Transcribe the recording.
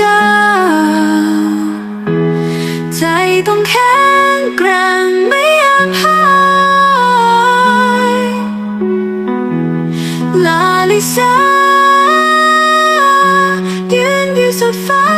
ดิมใจต้องแข็งแกร่งไม่ยอมหายลาลิซายืนอยู่สุดฟ้า